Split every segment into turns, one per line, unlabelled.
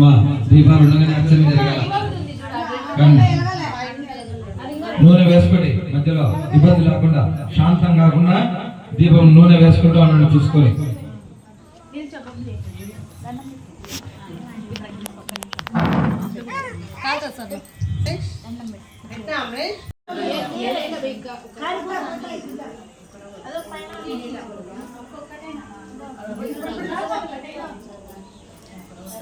మా దీపాలు ఉండగానే అర్చన జరగాల. నూనె వేసుకోండి మధ్యలో ఇబ్బంది లేకుండా శాంతం కాకుండా దీపం నూనె వేసుకుంటూ అన్నట్టు చూసుకొని.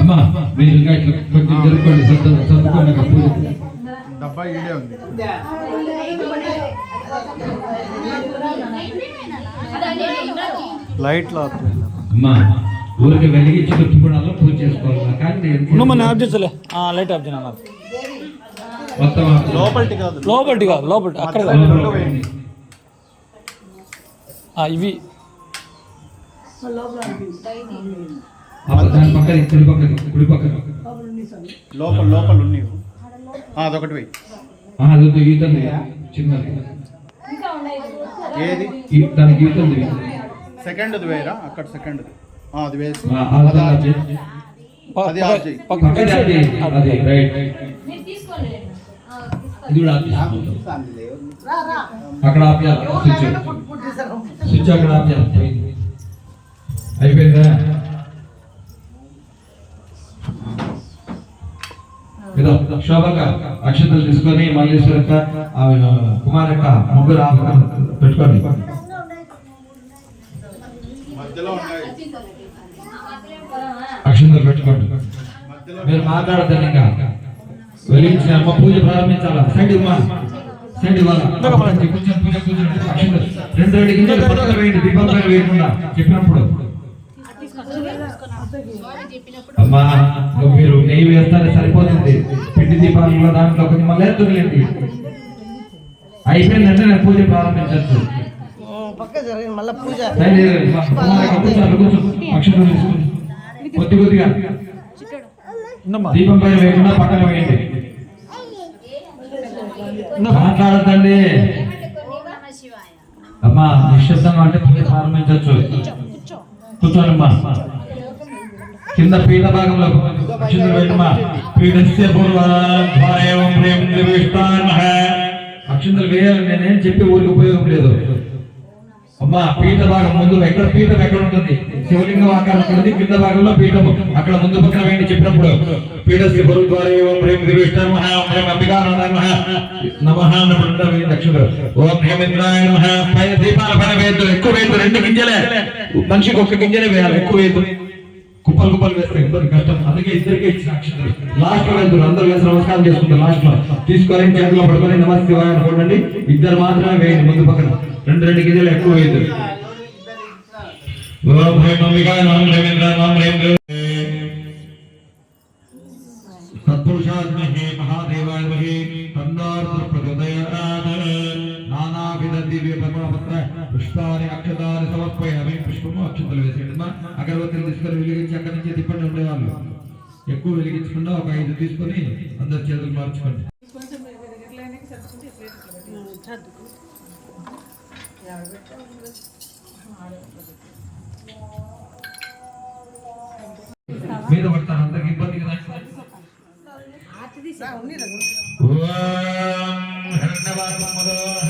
అమ్మా మీరు ఇంకా ఇట్లా కొంచెం జరుపుకోండి సర్దు సర్దుకోండి అక్కడ పూజ
డబ్బా ఈడే ఉంది. లైట్లో
అమ్మా ఊరికి వెలిగించి పెట్టుకోవడంలో పూజ చేసుకోవాలి. కానీ నేను
మన ఆఫ్ చేసలే. లైట్ ఆఫ్
లోపలికి కాదు.
లోపలికి కాదు లోపలి అక్కడ ఇవి.
లోపల లోపల ఉన్నాయి ఆ, అదొకటి వెయ్యి
ఆ, అది ఉంది? చిన్నది
ఏది?
గీత ఉంది
సెకండ్ వేయరా? అక్కడ సెకండ్ అది వేసి. అది
అది
అది
అది అది రైట్. ఇది కూడా అక్కడ ఆపేయాలి స్విచ్ అక్కడ ఆపేయాలి పోయింది. అయిపోయిందా? శోభక అక్షతలు తీసుకొని మల్లేశ్వరక్క ఆమె కుమారక్క ముగ్గురు ఆప పెట్టుకోండి. అక్షంతలు పెట్టుకోండి. మీరు మాట్లాడతాను ఇంకా. వెలిగించిన అమ్మ పూజ ప్రారంభించాలా? సైడ్ ఇవ్వ సైడ్ ఇవ్వాలా? కూర్చొని పూజ అక్షంతలు. రెండు రెండు గింజలు పక్కన వేయండి దీపం పైన వేయకుండా చెప్పినప్పుడు. అమ్మా మీరు నెయ్యి వేస్తానే సరిపోతుంది. పిండి దీపాలు దాంట్లో కొంచెం మళ్ళీ ఎత్తులేండి అయిపోయిందంటే నేను పూజ ప్రారంభించచ్చు కొద్ది కొద్దిగా. దీపం పైన వేయకుండా పక్కన వేయండి. మాట్లాడతండి అమ్మా నిశ్శబ్దంగా అంటే పూజ ప్రారంభించవచ్చు కూర్చోనమ్మా కింద పీఠ భాగంలో పీఠస్య పూర్వం ప్రేమ నిర్విష్టాన్మహ అక్షంతలు వేయాలి నేనేం చెప్పి ఊరికి ఉపయోగం లేదు. అమ్మా పీఠ భాగం ముందు ఎక్కడ పీఠం ఎక్కడ ఉంటుంది? శివలింగం ఆకారం ఉంటుంది కింద భాగంలో పీఠం. అక్కడ ముందు పక్కన వేయండి చెప్పినప్పుడు. పీఠస్య గురు ద్వారా ఓం హ్రీం గిరివిష్ణు నమః ఓం హ్రీం అన్నప్పుడు ఓం పైన దీపాల పైన వేయద్దు ఎక్కువ వేయద్దు రెండు గింజలే. మనిషికి ఒక్క గింజలే వేయాలి ఎక్కువ వేయద్దు. కుప్పలు కుప్పలు వేస్తే ఇద్దరు కష్టం. అందుకే ఇద్దరికే ఇచ్చిన అక్షంతలు లాస్ట్లో వెళ్తారు అందరూ వేసి నమస్కారం చేసుకుంటారు. లాస్ట్లో తీసుకొని చేతిలో పడుకొని నమస్తే అనుకోండి ఇద్దరు మాత్రమే వేయండి ముందు పక్కన. రెండు రెండు గింజలు ఎక్కువ వేయద్దు. పుష్పము అక్షతలు వేసేయండి. మా అగరవత్తులు తీసుకొని వెలిగించి అక్కడి నుంచి తిప్పండి ఉండేవాళ్ళు. ఎక్కువ వెలిగించకుండా ఒక ఐదు తీసుకొని అందరి చేతులు మార్చుకోండి. మీద పడతారు అందరికి ఇబ్బంది కదా. ఓం హరణవాసం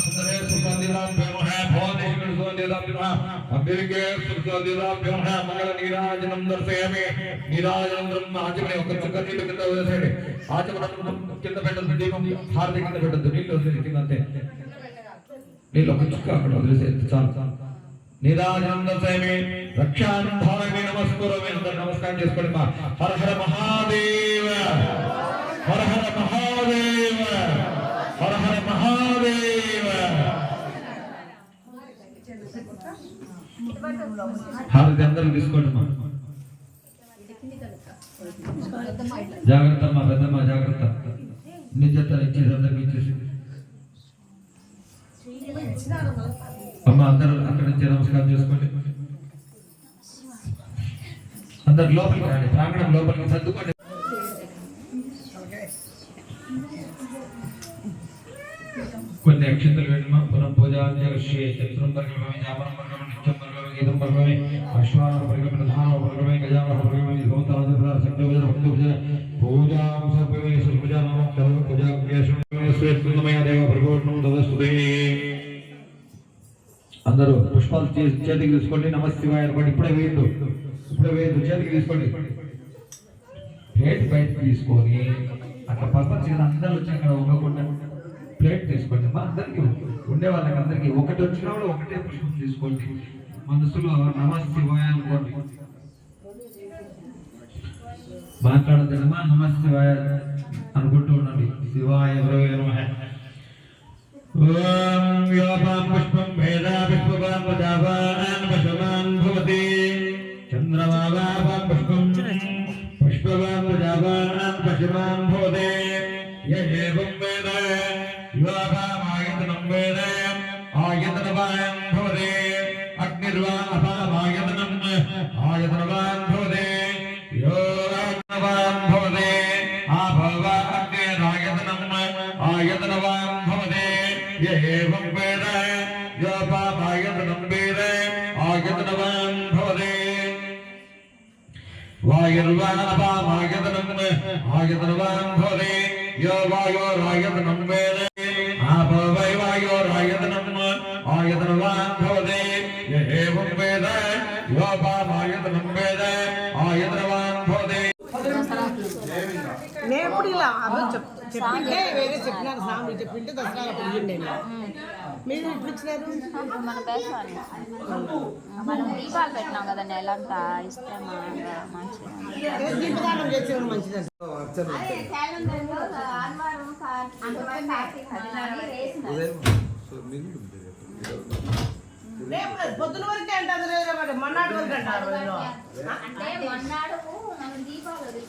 సుందరే సుగంధిరాభ్యో నమః భవాదేశ్వరి సుగంధిరాభ్యో నమః అంబికే సుగంధిరాభ్యో ఆచమని ఒక నీళ్ళు కింద ఆచమనం కింద దీపం హారతి కింద నీళ్ళు కింద అంతే నీళ్ళు ఒక చుక్క అక్కడ వదిలేసేది చాలు నమస్కారం చేసుకోండి మా హర హర మహాదేవ హర హర మహాదేవ హర హర మహాదేవ హారతి అందరూ తీసుకోండి జాగ్రత్త అమ్మా పెద్దమ్మ జాగ్రత్త. నిజత ఇచ్చేసి అందరికి ఇచ్చేసి. అమ్మ అందరూ అక్కడి నుంచి నమస్కారం చేసుకోండి. అందరు లోపలికి రండి ప్రాంగణం లోపలికి సర్దుకోండి. కొన్ని అక్షంతలు వేయడమా పునః పూజ శ్రీ చతురం వర్గమే జాపరం నిత్యం వర్గమే గీతం వర్గమే అశ్వాన వర్గమే ధాన వర్గమే గజాన వర్గమే గౌతమ దివర సంయోజన భక్తి పూజ పూజా సర్వమే సుపూజా నమః కలవ పూజా కేశవమే శ్రేష్ఠమయ దేవ భగవత్నం దవస్తుతే అందరూ పుష్పాలు చేతికి తీసుకోండి నమస్తివాయ అనుకోండి ఇప్పుడే వేయద్దు. ఇప్పుడే వేయద్దు చేతికి తీసుకోండి. ప్లేట్ బయట తీసుకొని అక్కడ పర్పస్ అందరూ వచ్చి అక్కడ ఉండకుండా ప్లేట్ తీసుకోండి. మా అందరికీ ఉండే వాళ్ళకి అందరికీ ఒకటి వచ్చిన వాళ్ళు ఒకటే పుష్పం తీసుకోండి. మనసులో నమస్తివాయ అనుకోండి. మాట్లాడద్దమ్మా నమస్తివాయ అనుకుంటూ ఉండండి. శివాయ గురవే ఓం వ్యోపాం పుష్పం వేదా పుష్పవాన్ ప్రజావాన్ పశుమాన్ భవతి. చంద్రమావాపాం పుష్పం పుష్పవాన్ భవతి. యేవం ఆభవ అగ్నిరాయతనం ఆయతనవాన్ భవతి ఏవం వేద యోపామాయతనం వేద ఆయతనవాన్ భవతి వాయుర్వానపామాయతనం ఆయతనవాన్ భవతి యో వాయోరాయతనం వేద ఆపవై వాయోరాయతనం ఏవం వేద ఆయతనవాన్ భవతి
చెప్పింటే వేరే చెప్పినారు చెప్పింటే దసరా. మీరు ఇచ్చినారు
మన దీపాలు పెట్టినాం కదా నెలంతా ఇస్తే మా మంచిగా
ఏ దీపదానం చేసేవారు మంచిదంట రేపు పొద్దున వరకే అంటారు రేపు మన్నాడు వరకు అంటారు వీళ్ళు.
అంటే మొన్నాడు మనం దీపాలు